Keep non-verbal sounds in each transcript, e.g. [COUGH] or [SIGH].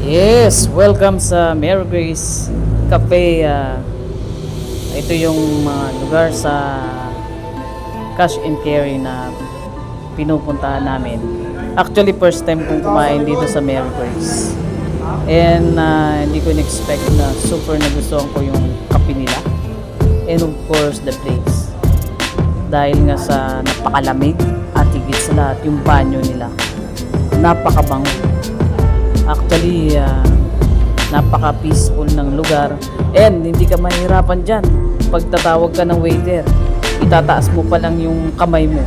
Yes, welcome sa Mary Grace Cafe. ah, ito yung mga lugar sa cash and carry na pinupuntahan namin. Actually, first time kong kumain dito sa Mary Grace. And ah, hindi ko in-expect na super nagustuhan ko yung kape nila. And of course, the place. Dahil nga sa napakalamig at higit sa lahat yung banyo nila. Napakabango. Actually, ah, napaka-peaceful ng lugar. And hindi ka mahirapan dyan. Pag tatawag ka ng waiter, itataas mo pa lang yung kamay mo.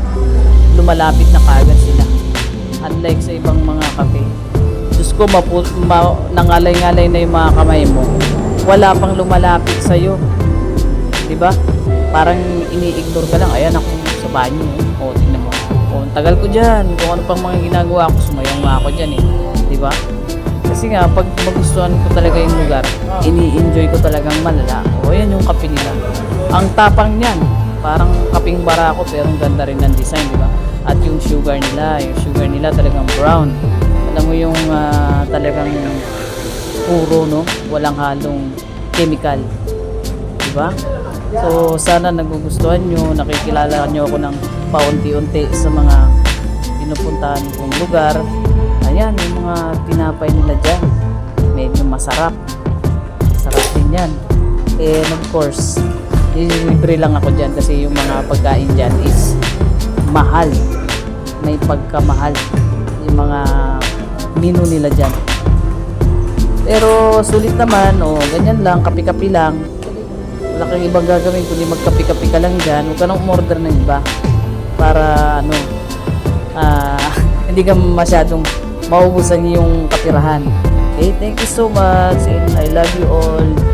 Lumalapit na kagad sila. Unlike sa ibang mga kape. Diyos ko, mapu- ma- nangalay-ngalay na yung mga kamay mo. Wala pang lumalapit sa'yo. Di ba? Parang ini-ignore ka lang. Ayan ako sa banyo. O, tingnan mo. O, tagal ko dyan. Kung ano pang mga ginagawa ko, sumayang nga ako dyan eh. Nga, pag magustuhan ko talaga yung lugar, ini-enjoy ko talagang malala. O, yan yung kape nila. Ang tapang niyan, parang kaping barako pero ang ganda rin ng design, di ba? At yung sugar nila, yung sugar nila talagang brown. Alam mo yung ah, talagang puro, no? Walang halong chemical. Di ba? So, sana nagugustuhan nyo, nakikilala nyo ako ng paunti-unti sa mga pinupuntahan kong lugar. Ayan, yung mga tinapay nila dyan. Medyo masarap. Sarap din yan. And of course, libre lang ako dyan kasi yung mga pagkain dyan is mahal. May pagkamahal. Yung mga menu nila dyan. Pero sulit naman, o ganyan lang, kapi-kapi lang. Wala kang ibang gagawin kundi magkapi-kapi ka lang dyan. Huwag ka nang umorder ng iba. Para ano, ah, [LAUGHS] hindi ka masyadong maubusan yung kapirahan. Okay, thank you so much and I love you all.